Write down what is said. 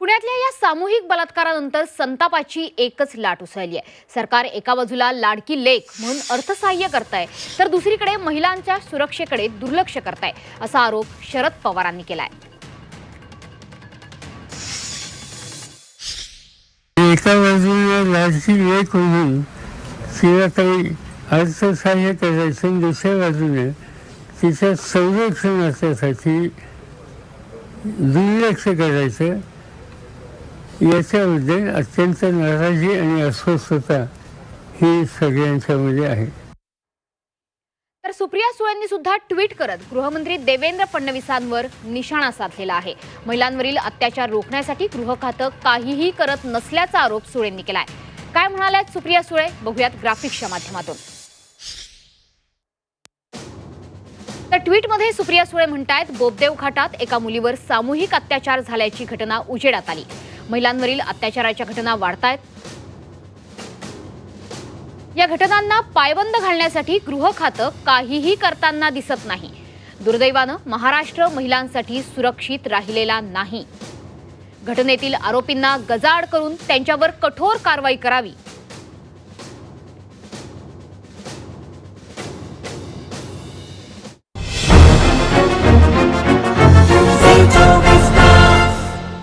पुण्यातल्या या सामूहिक बलात्कारानंतर संतापाची एकच लाट उसळली आहे. सरकार एका बाजूला लाडकी लेख म्हणून अर्थसहाय्य करताय तर दुसरीकडे महिलांच्या सुरक्षेकडे दुर्लक्ष करताय असा आरोप शरद पवारांनी केलाय. एका बाजूला लाडकी लेख म्हणून तिला काही अर्थसहाय्य करायचं दुसऱ्या बाजूने तिच्या संरक्षणासाठी दुर्लक्ष करायचं याच्याबद्दल अत्यंत नाराजी आणि अस्वस्थता ही सगळ्यांच्यामध्ये आहे. तर सुप्रिया सुळेंनी सुद्धा ट्विट करत गृहमंत्री देवेंद्र फडणवीसांवर निशाणा साधलेला आहे. महिलांवरील अत्याचार रोखण्यासाठी गृह खातं काहीही करत नसल्याचा आरोप सुळेंनी केलाय. काय म्हणाल्यात सुप्रिया सुळे? बघूयात ग्राफिक्सच्या माध्यमातून. तर ट्विटमध्ये सुप्रिया सुळे म्हणतायत बोबदेव घाटात एका मुलीवर सामूहिक अत्याचार झाल्याची घटना उजेडात आली. महिलांवरील अत्याचाराच्या घटना वाढतायत. या घटनांना पायबंद घालण्यासाठी गृह खातं काहीही करताना दिसत नाही. दुर्दैवानं महाराष्ट्र महिलांसाठी सुरक्षित राहिलेला नाही. घटनेतील आरोपींना गजाआड करून त्यांच्यावर कठोर कारवाई करावी.